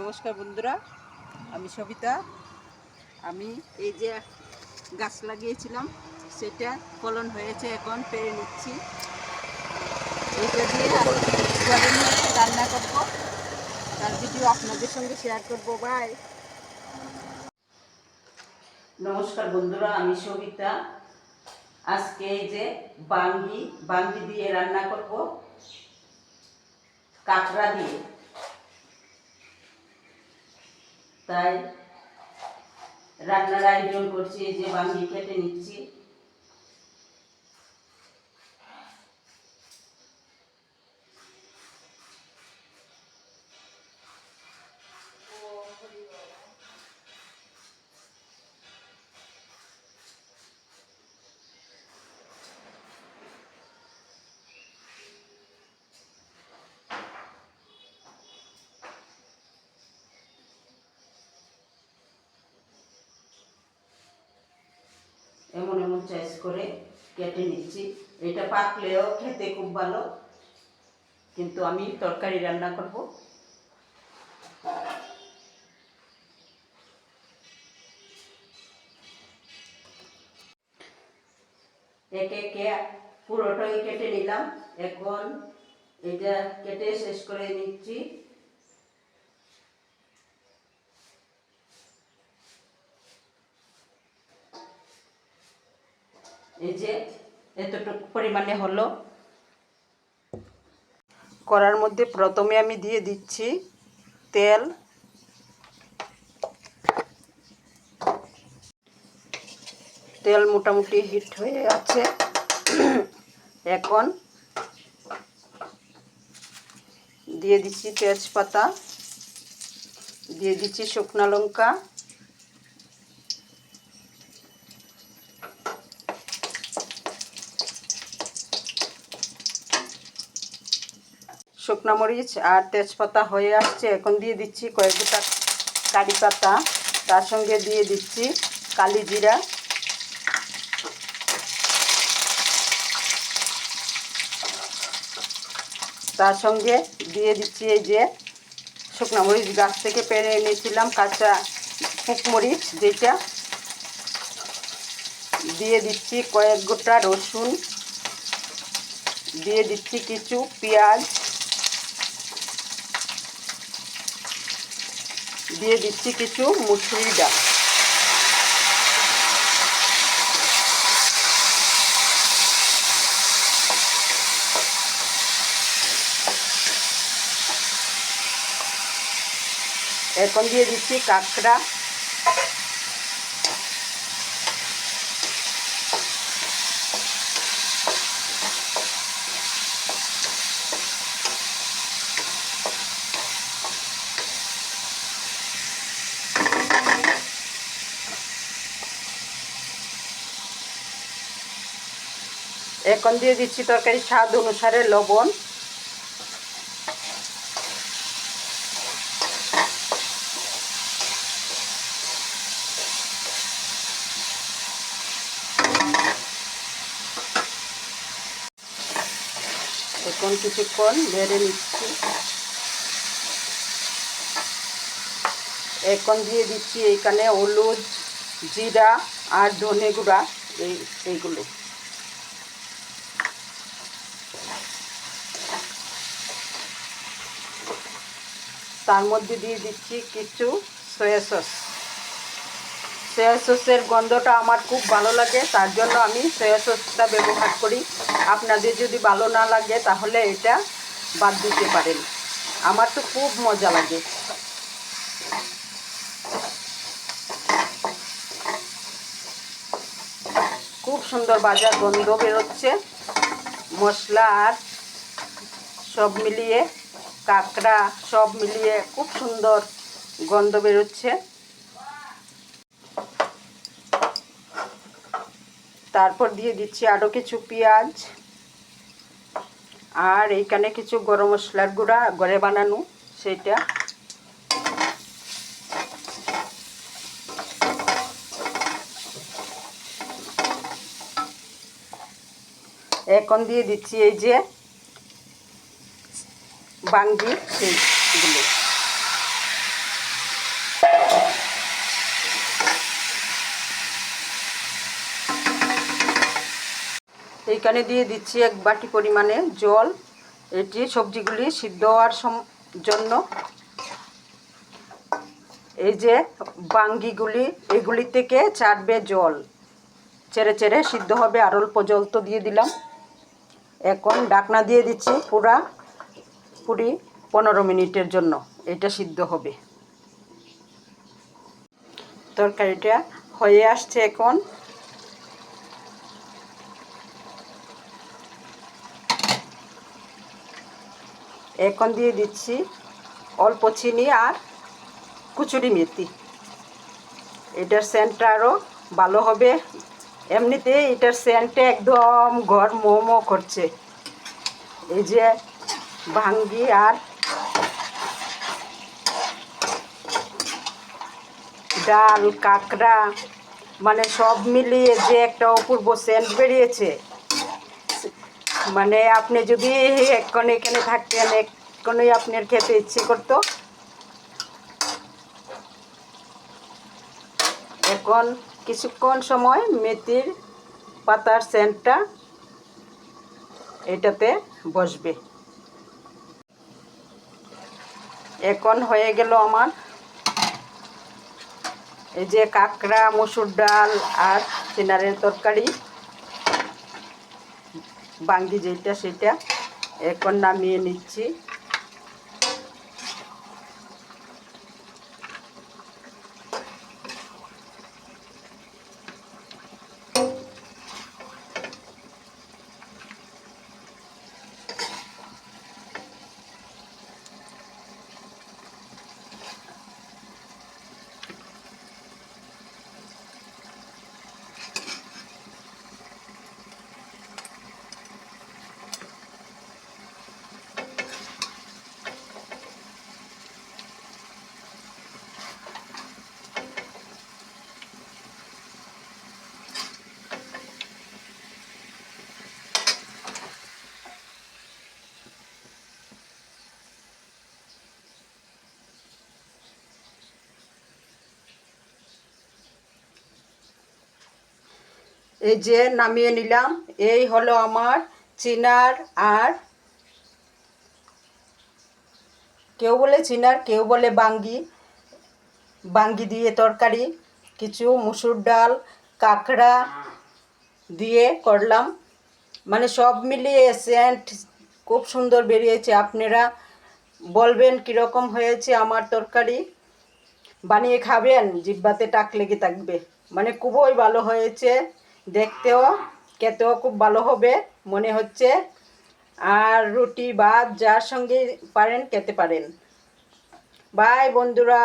নমস্কার বন্ধুরা, আমি সবিতা। আমি এই যে গাছ লাগিয়েছিলাম, সেটা ফলন হয়েছে, এখন পেরে নিচ্ছি। এইটা দিয়ে রান্না করব। তার ভিডিও আপনাদের সঙ্গে শেয়ার করব। বাই নমস্কার বন্ধুরা, আমি সবিতা। আজকে এই যে বাঙ্গি বাঙ্গি দিয়ে রান্না করব। কাঁকড়া দিয়ে। তাই রান্নার আয়োজন করছি যে বাঙ্গি কেটে নিচ্ছি। এমন এমন চয়েস করে কেটে নিচ্ছি। এটা পাকলেও খেতে খুব ভালো। কিন্তু আমি তরকারি রান্না করব। একে একে পুরোটাই কেটে নিলাম। এখন এটা কেটে শেষ করে নিচ্ছি। এই যে এতটুকু পরিমাণে হলো। করার মধ্যে প্রথমে আমি দিয়ে দিচ্ছি তেল। তেল মোটামুটি হিট হয়ে আছে। এখন দিয়ে দিচ্ছি তেজপাতা, দিয়ে দিচ্ছি শুকনো লঙ্কা। শুকনো মরিচ আর তেজপাতা হয়ে আসছে, এখন দিয়ে দিচ্ছি কয়েকটা কারি পাতা। তার সঙ্গে দিয়ে দিচ্ছি কালি জিরা। তার সঙ্গে দিয়ে দিচ্ছি এই যে শুকনো মরিচ গাছ থেকে পেরে এনেছিলাম, কাঁচা মরিচ যেটা। দিয়ে দিচ্ছি কয়েক গোটা রসুন। দিয়ে দিচ্ছি কিছু পেঁয়াজ। দিয়ে দিচ্ছি কিছু মুসুরি ডাল। এখন দিয়ে দিচ্ছি কাঁকড়া এখন দিয়ে দিচ্ছি তরকারি স্বাদ অনুসারে লবণ। এখন কিছুক্ষণ বেড়ে নিচ্ছি। এখন দিয়ে দিচ্ছি এইখানে হলুদ, জিরা আর ধনে গুঁড়া, এই এইগুলো। তার মধ্যে দিয়ে দিচ্ছি কিছু সয়া সস সয়া সসের গন্ধটা আমার খুব ভালো লাগে, তার জন্য আমি সয়া সসটা ব্যবহার করি। আপনাদের যদি ভালো না লাগে, তাহলে এটা বাদ দিতে পারেন। আমার তো খুব মজা লাগে। খুব সুন্দর বাজার গন্ধ বেরোচ্ছে। মশলা আর সব মিলিয়ে কাঁকড়া সব মিলিয়ে খুব সুন্দর গন্ধ বেরোচ্ছে। তারপর দিয়ে দিচ্ছি আরও কিছু পেঁয়াজ আর এইখানে কিছু গরম মশলার গুঁড়া, ঘরে বানানো সেটা। এখন দিয়ে দিচ্ছি এই যে বাঙ্গি সেইগুলো এইখানে দিয়ে দিচ্ছি এক বাটি পরিমাণে জল। এটি সবজিগুলি সিদ্ধ হওয়ার জন্য। এই যে বাঙ্গিগুলি, এগুলি থেকে চাটবে জল। চেড়ে চেড়ে সিদ্ধ হবে, আর অল্প জল তো দিয়ে দিলাম। এখন ডাকনা দিয়ে দিচ্ছি পুরা। পুরি পনেরো মিনিটের জন্য। এটা সিদ্ধ হবে। তরকারিটা হয়ে আসছে এখন। এখন দিয়ে দিচ্ছি অল্প চিনি আর কুচুরি মেথি। এটার সেন্টটা আরও ভালো হবে। এমনিতে এটার সেন্টটা একদম ঘর মোমো করছে। এই যে ভাঙ্গি আর ডাল, কাঁকড়া মানে সব মিলিয়ে যে একটা অপূর্ব সেন্ট বেরিয়েছে। মানে আপনি যদি এখন এখানে থাকতেন এক্ষণই আপনার খেতে ইচ্ছে করতো। এখন কিছুক্ষণ সময় মেথির পাতার সেন্টটা এটাতে বসবে। এখন হয়ে গেল আমার এই যে কাঁকড়া, মসুর ডাল আর চিনারের তরকারি। বাঙ্গি যেটা সেটা এখন নামিয়ে নিচ্ছি। এই যে নামিয়ে নিলাম, এই হলো আমার চিনার আর কেউ বলে চিনার, কেউ বলে বাঙ্গি। বাঙ্গি দিয়ে তরকারি, কিছু মুসুর ডাল, কাঁকড়া দিয়ে করলাম। মানে সব মিলিয়ে সেন্ট খুব সুন্দর বেরিয়েছে। আপনারা বলবেন কীরকম হয়েছে আমার তরকারি? বানিয়ে খাবেন, জিব্বাতে টাক লেগে থাকবে। মানে খুবই ভালো হয়েছে। দেখতেও, খেতেও খুব ভালো হবে, মনে হচ্ছে। আর রুটি ভাত যার সঙ্গে পারেন, খেতে পারেন। বাই বন্ধুরা।